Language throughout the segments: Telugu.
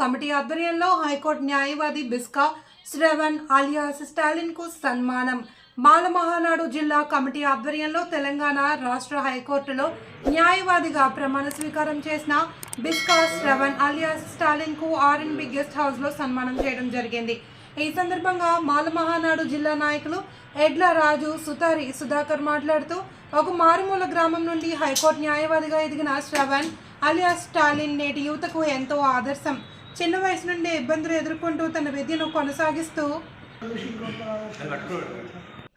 కమిటీ ఆధ్వర్యంలో హైకోర్టు న్యాయవాది బిస్కా శ్రవణ్ అలియాస్ స్టాలిన్కు సన్మానం. మాలమహానాడు జిల్లా కమిటీ ఆధ్వర్యంలో తెలంగాణ రాష్ట్ర హైకోర్టులో న్యాయవాదిగా ప్రమాణ స్వీకారం చేసిన బిస్కా శ్రవణ్ అలియాస్ స్టాలిన్కు ఆర్ఎన్బి గెస్ట్ హౌస్లో సన్మానం చేయడం జరిగింది. ఈ సందర్భంగా మాలమహానాడు జిల్లా నాయకులు ఎడ్ల రాజు సుతారి సుధాకర్ మాట్లాడుతూ ఒక మారుమూల గ్రామం నుండి హైకోర్టు న్యాయవాదిగా ఎదిగిన శ్రవణ్ అలియాస్ స్టాలిన్ నేటి యువతకు ఎంతో ఆదర్శం. చిన్న వయసు నుండి ఇబ్బందులు ఎదుర్కొంటూ తన విద్యను కొనసాగిస్తూ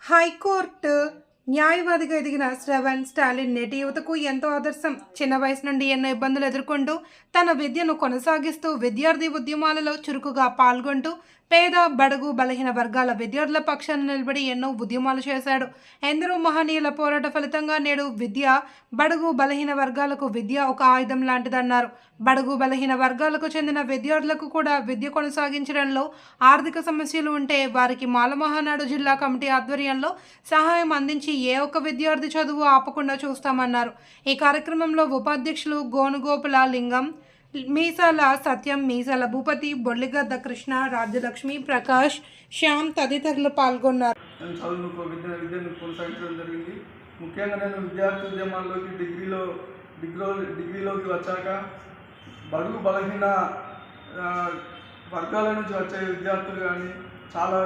హైకోర్టు న్యాయవాదిగా ఎదిగిన శ్రవణ్ స్టాలిన్ నేటి యువతకు ఎంతో ఆదర్శం. చిన్న వయసు నుండి ఎన్నో ఇబ్బందులు ఎదుర్కొంటూ తన విద్యను కొనసాగిస్తూ విద్యార్థి ఉద్యమాలలో చురుకుగా పాల్గొంటూ పేద బడుగు బలహీన వర్గాల విద్యార్థుల పక్షాన నిలబడి ఎన్నో ఉద్యమాలు చేశాడు. ఎందరో మహనీయుల పోరాట ఫలితంగా నేడు విద్య బడుగు బలహీన వర్గాలకు విద్య ఒక ఆయుధం లాంటిదన్నారు. బడుగు బలహీన వర్గాలకు చెందిన విద్యార్థులకు కూడా విద్య కొనసాగించడంలో ఆర్థిక సమస్యలు ఉంటే వారికి మాలమహానాడు జిల్లా కమిటీ ఆధ్వర్యంలో సహాయం అందించి ఏ ఒక్క విద్యార్థి చదువు ఆపకుండా చూస్తామన్నారు. ఈ కార్యక్రమంలో ఉపాధ్యక్షులు గోనుగోపుల లింగం మీసాల సత్యం మీసాల భూపతి బొల్లిగద్ద కృష్ణ రాజ్యలక్ష్మి ప్రకాష్ శ్యామ్ తదితరులు పాల్గొన్నారు. నేను విద్య విద్యను కొనసాగించడం జరిగింది. ముఖ్యంగా నేను విద్యార్థి ఉద్యమాల్లోకి డిగ్రీలో డిగ్రీ డిగ్రీలోకి వచ్చాక బడుగు బలహీన వర్గాల నుంచి వచ్చే విద్యార్థులు కానీ చాలా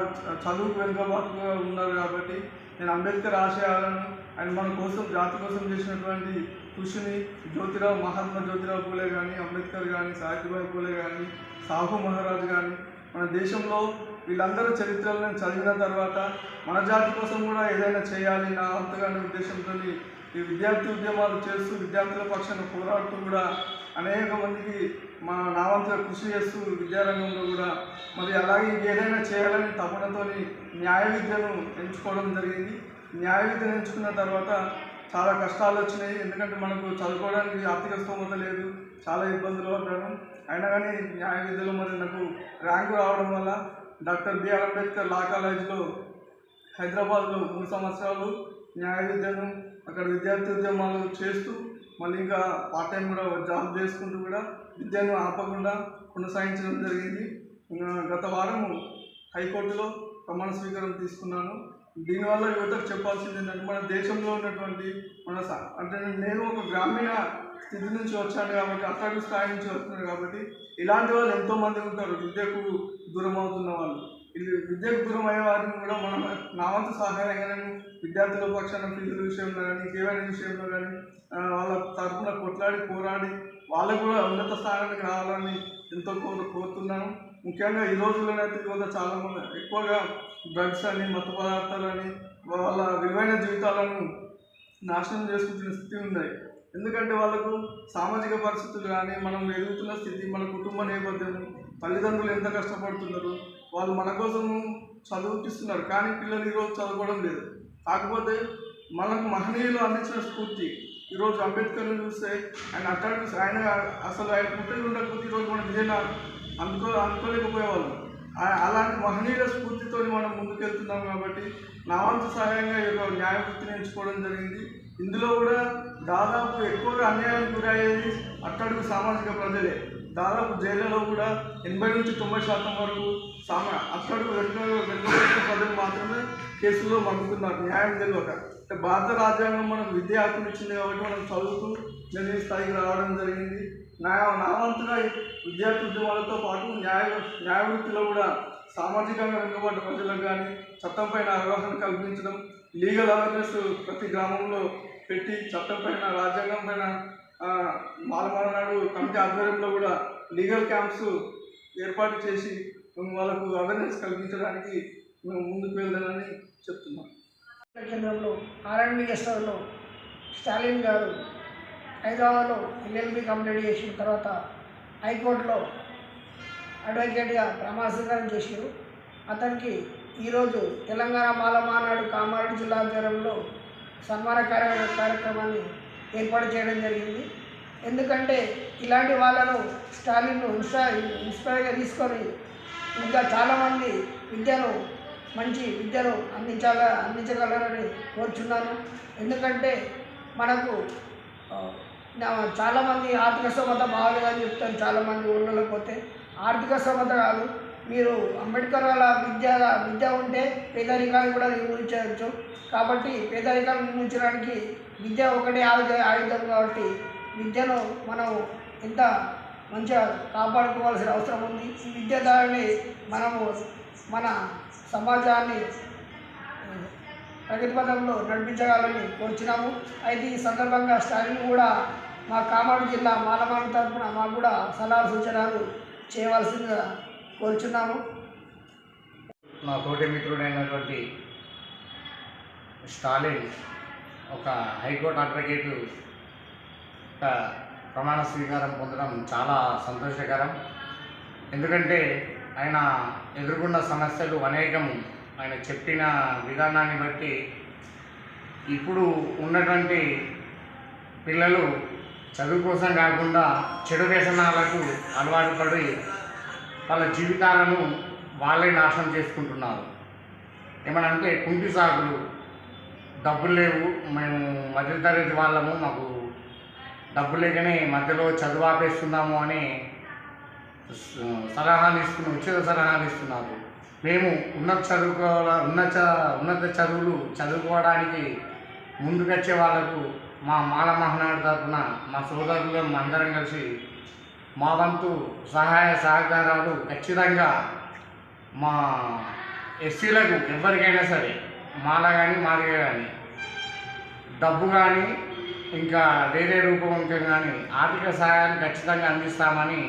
చదువుకు వెనుకబాటుగా ఉన్నారు కాబట్టి నేను అంబేద్కర్ ఆశయాలను ఆయన మన కోసం జాతి కోసం చేసినటువంటి కృషిని జ్యోతిరావు మహాత్మా జ్యోతిరావు పూలే కానీ అంబేద్కర్ కానీ సాహిత్యబాయి పూలే కానీ సాహు మహారాజ్ కానీ మన దేశంలో వీళ్ళందరూ చరిత్రలను చదివిన తర్వాత మన జాతి కోసం కూడా ఏదైనా చేయాలి నా అంతగానే ఉద్దేశంతో ఈ విద్యార్థి ఉద్యమాలు చేస్తూ విద్యార్థుల పక్షాన పోరాడుతూ కూడా అనేక మందికి మా నా వంతుగా కృషి చేస్తూ విద్యారంగంలో కూడా మరి అలాగే ఏదైనా చేయాలని తపనతో న్యాయ విద్యను ఎంచుకోవడం జరిగింది. న్యాయ విద్యను ఎంచుకున్న తర్వాత చాలా కష్టాలు వచ్చినాయి. ఎందుకంటే మనకు చదువుకోవడానికి ఆర్థిక స్తోమత లేదు. చాలా ఇబ్బందులు పడ్డాను అయినా కానీ న్యాయ విద్యలో మరి నాకు ర్యాంకు రావడం వల్ల డాక్టర్ బిఆర్ అంబేద్కర్ లా కాలేజ్లో హైదరాబాద్లో మూడు సంవత్సరాలు న్యాయ విద్యను అక్కడ విద్యార్థి ఉద్యమాలు చేస్తూ మళ్ళీ ఇంకా పార్ట్ టైం కూడా జాబ్ చేసుకుంటూ కూడా విద్యను ఆపకుండా కొనసాగించడం జరిగింది. గత వారం హైకోర్టులో ప్రమాణ స్వీకారం తీసుకున్నాను. దీనివల్ల యువతకు చెప్పాల్సింది ఏంటంటే మన దేశంలో ఉన్నటువంటి మన అంటే నేను ఒక గ్రామీణ స్థితి నుంచి వచ్చాను కాబట్టి అట్లాంటి స్థాయి నుంచి వస్తున్నాను కాబట్టి ఇలాంటి వాళ్ళు ఎంతోమంది ఉంటారు విద్యకు దూరం అవుతున్న వాళ్ళు. విద్యకు దూరం అయ్యే వారిని కూడా మనం నా వంతు సహాయంగా నేను విద్యార్థుల పక్షాన ఫీజుల విషయంలో కానీ ఇంకేమైనా విషయంలో కానీ వాళ్ళ తరఫున కొట్లాడి పోరాడి వాళ్ళకు కూడా ఉన్నత స్థానానికి రావాలని ఎంతో కోరు కోరుతున్నాను. ముఖ్యంగా ఈ రోజుల్లోనైతే యువత చాలా మంది ఎక్కువగా డ్రగ్స్ అని మత పదార్థాలని వాళ్ళ విలువైన జీవితాలను నాశనం చేసుకుంటున్న స్థితి ఉన్నాయి ఎందుకంటే వాళ్ళకు సామాజిక పరిస్థితులు కానీ మనం ఎదుగుతున్న స్థితి మన కుటుంబ నేపథ్యం తల్లిదండ్రులు ఎంత కష్టపడుతున్నారు వాళ్ళు మన కోసము చదువుకిస్తున్నారు కానీ పిల్లలు ఈరోజు చదువుకోవడం లేదు. కాకపోతే మనకు మహనీయులు అందించిన స్ఫూర్తి. ఈరోజు అంబేద్కర్ని చూస్తే ఆయన అక్కడ ఆయన అసలు ఆయన పుట్టిన ఉండకపోతే ఈరోజు మనం విజయన అందుకో అనుకోలేకపోయేవాళ్ళం. అలాంటి మహనీయుల స్ఫూర్తితో మనం ముందుకెళ్తున్నాం కాబట్టి నా వంతు సహాయంగా ఈ యొక్క న్యాయ వృత్తిని ఎంచుకోవడం జరిగింది. ఇందులో కూడా దాదాపు ఎక్కువగా అన్యాయానికి గురయ్యేది అట్టడుగు సామాజిక ప్రజలే. దాదాపు జైళ్ళలో కూడా ఎనభై నుంచి తొంభై శాతం వరకు సామా అట్టడుగు వెనుక వెనుకబడిన ప్రజలు మాత్రమే కేసులో మగ్గుతున్నారు. న్యాయం తెలియక. అంటే భారత రాజ్యాంగం మనం విద్య హక్కుని ఇచ్చింది కాబట్టి మనం చదువుతూ నేను ఈ స్థాయికి రావడం జరిగింది. నా నా వంతుగా ఈ విద్యార్థి ఉద్యమాలతో పాటు న్యాయ న్యాయ వృత్తిలో కూడా సామాజికంగా వెనుకబడ్డ ప్రజలకు కానీ చట్టం పైన అవగాహన కల్పించడం లీగల్ అవేర్నెస్ ప్రతి గ్రామంలో పెట్టి చట్టం పైన రాజ్యాంగం పైన మాలమాలనాడు కమిటీ ఆధ్వర్యంలో కూడా లీగల్ క్యాంప్స్ ఏర్పాటు చేసి వాళ్ళకు అవేర్నెస్ కల్పించడానికి మేము ముందుకు వెళ్దానని చెప్తున్నాం. కేంద్రంలో ఆర్ఎండ్బి గెస్ట్ స్టాలిన్ గారు హైదరాబాద్లో ఎల్ఎల్బి కంప్లీట్ చేసిన తర్వాత హైకోర్టులో అడ్వకేట్గా ప్రమాణ చేశారు. అతనికి ఈరోజు తెలంగాణ మాలమానాడు కామారెడ్డి జిల్లా ఆధ్వర్యంలో సన్మాన కార్యక్రమాన్ని ఏర్పాటు చేయడం జరిగింది. ఎందుకంటే ఇలాంటి వాళ్ళను స్టాలిన్ ఇన్స్పై ఇన్స్పైర్గా తీసుకొని ఇంకా చాలామంది విద్యను మంచి విద్యను అందించాల అందించగలరని కోరుచున్నాను. ఎందుకంటే మనకు చాలామంది ఆర్థిక స్తోమత బాగాలేదని చెప్తారు చాలామంది ఊళ్ళలో పోతే. ఆర్థిక స్తోమత కాదు మీరు అంబేద్కర్ వాళ్ళ విద్య విద్య ఉంటే పేదరికాన్ని కూడా నిర్మూలించవచ్చు. కాబట్టి పేదరికాన్ని నిర్మూలించడానికి విద్య ఒకటే ఆయుధ ఆయుధం కాబట్టి విద్యను మనం ఎంత మంచిగా కాపాడుకోవాల్సిన అవసరం ఉంది. ఈ విద్య ద్వారానే మనము మన సమాజాన్ని ప్రగతి పథంలో నడిపించగలని కోరుచున్నాము. అయితే ఈ సందర్భంగా స్టాలిన్ కూడా మా కామారెడ్డి జిల్లా మాలమాల తరఫున మాకు కూడా సలహా సూచనలు చేయవలసిందిగా కోరుచున్నాము నా తోటి మిత్రుడైనటువంటి స్టాలిన్ ఒక హైకోర్టు అడ్వకేటు ఒక ప్రమాణ స్వీకారం పొందడం చాలా సంతోషకరం. ఎందుకంటే ఆయన ఎదుర్కొన్న సమస్యలు అనేకం. ఆయన చెప్పిన విధానాన్ని బట్టి ఇప్పుడు ఉన్నటువంటి పిల్లలు చదువు కోసం కాకుండా చెడు వ్యసనాలకు అలవాటు పడి వాళ్ళ జీవితాలను వాళ్ళే నాశనం చేసుకుంటున్నారు. ఏమనంటే కుంటి సాగులు డబ్బులు లేవు మేము మధ్యతరగతి వాళ్ళము మాకు డబ్బు లేకనే మధ్యలో చదువు ఆపేస్తున్నాము అని స- సలహాలు ఇస్తున్న ఉచిత సలహాలు ఇస్తున్నారు. మేము ఉన్నత చదువుకోవాల ఉన్నత ఉన్నత చదువులు చదువుకోవడానికి ముందుకొచ్చే వాళ్ళకు మా మాల మహనాడు తరఫున మా సోదరులు అందరం కలిసి మా వంతు సహాయ సహకారాలు ఖచ్చితంగా మా ఎస్సీలకు ఎవరికైనా సరే మాల కానీ మాదిగా కానీ డబ్బు కానీ ఇంకా వేరే రూపంతో కానీ ఆర్థిక సహాయాన్ని ఖచ్చితంగా అందిస్తామని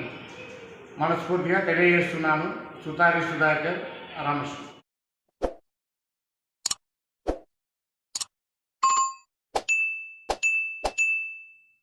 మనస్ఫూర్తిగా తెలియజేస్తున్నాను. సుతారి సుధాకర్ రమేష్.